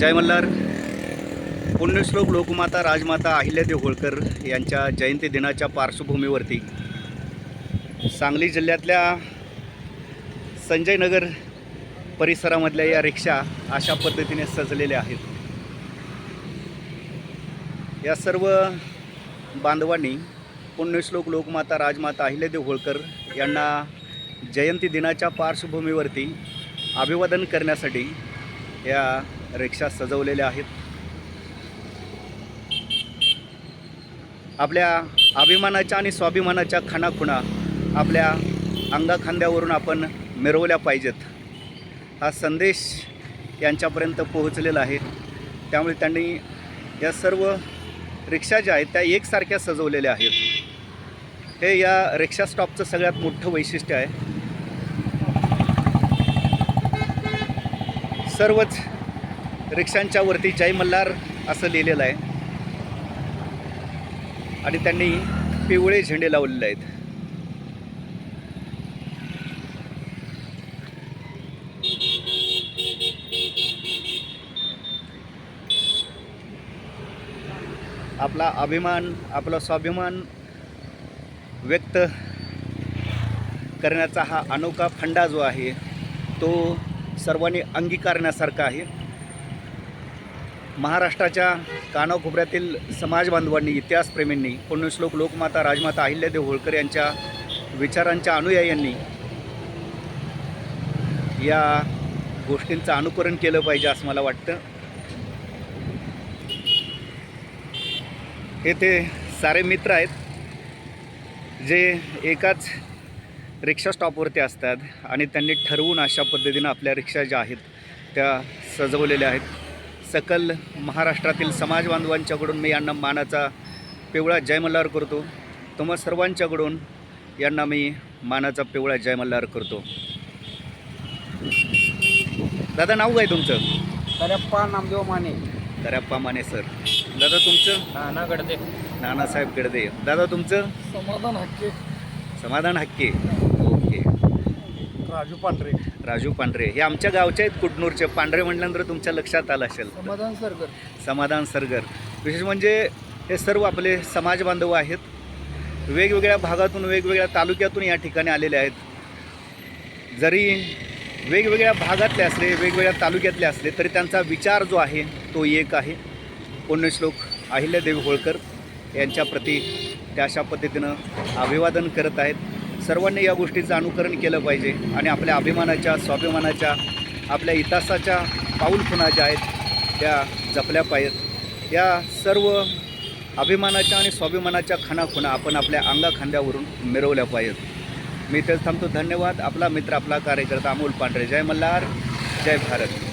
जय मल्हार. पुण्यश्लोक लोकमाता राजमाता अहिल्यादेव होळकर यांच्या जयंती दिनाच्या पार्श्वभूमीवरती सांगली जिल्ह्यातल्या संजय नगर परिसरामधल्या या रिक्षा अशा पद्धतीने सजलेल्या आहेत. या सर्व बांधवांनी पुण्यश्लोक लोकमाता राजमाता अहिल्यादेव होळकर यांना जयंती दिनाच्या पार्श्वभूमीवरती अभिवादन करण्यासाठी या रिक्षा सजवलेल्या आहेत. आपल्या अभिमानाच्या आणि स्वाभिमानाच्या खाणाखुणा आपल्या अंगाखांद्यावरून आपण मिरवल्या पाहिजेत. हा संदेश यांच्यापर्यंत पोहोचलेला आहे. त्यामुळे त्यांनी या सर्व रिक्षा ज्या आहेत त्या एकसारख्या सजवलेल्या आहेत. हे या रिक्षा स्टॉपचं सगळ्यात मोठं वैशिष्ट्य आहे. सर्वच रिक्षांच्या वरती जय मल्हार असं लिहिलेलं आहे. आणि त्यांनी पिवळे झेंडे लावलेले आहेत. आपला अभिमान आपला स्वाभिमान व्यक्त करण्याचा हा अनोखा फंडा जो आहे तो सर्वांनी अंगीकारण्यासारखा आहे. महाराष्ट्राच्या कानाकोपऱ्यातील समाज बांधवांनी इतिहासप्रेमींनी पुण्यश्लोक लोकमाता राजमाता अहिल्यादेव होळकर यांच्या विचारांच्या अनुयायांनी या गोष्टींचं अनुकरण केलं पाहिजे असं मला वाटतं. हे ते सारे मित्र आहेत जे एकाच रिक्षा स्टॉपवरती असतात आणि त्यांनी ठरवून अशा पद्धतीनं आपल्या रिक्षा ज्या आहेत त्या सजवलेल्या आहेत. सकल महाराष्ट्रातील समाज बांधवांच्याकडून मी यांना मानाचा पिवळा जय मल्हार करतो. तुम्हा सर्वांच्याकडून यांना मी मानाचा पिवळा जय मल्हार करतो. दादा नाव काय तुमचं? करप्पा नामदेव माने. दर्याप्पा माने सर दादा तुमचं? नाना गडदे. नानासाहेब गिडदे. दादा तुमचं? समाधान हक्के. समाधान हक्के. राजू पांढरे. राजू पांढरे. हे आमच्या गावचे आहेत कुटनूरचे पांढरे म्हटल्यानंतर तुमच्या लक्षात आलं असेल. समाधान सरगर समाधान सरगर विशेष म्हणजे हे सर्व आपले समाज बांधव आहेत. वेगवेगळ्या भागातून वेगवेगळ्या तालुक्यातून या ठिकाणी आलेले आहेत. जरी वेगवेगळ्या भागातले असले वेगवेगळ्या तालुक्यातले असले तरी त्यांचा विचार जो आहे तो एक आहे. पुण्यश्लोक अहिल्यादेवी होळकर यांच्या प्रती त्या अशा पद्धतीनं अभिवादन करत आहेत. सर्वांनी या गोष्टीचं अनुकरण केलं पाहिजे आणि आपल्या अभिमानाच्या स्वाभिमानाच्या आपल्या इतिहासाच्या पाऊलखुणा ज्या आहेत त्या जपल्या पाहिजेत. या सर्व अभिमानाच्या आणि स्वाभिमानाच्या खाणाखुणा आपण आपल्या अंगाखांद्यावरून मिरवल्या पाहिजेत. मी तेच थांबतो. धन्यवाद. आपला मित्र आपला कार्यकर्ता अमोल पांढरे. जय मल्हार. जय भारत.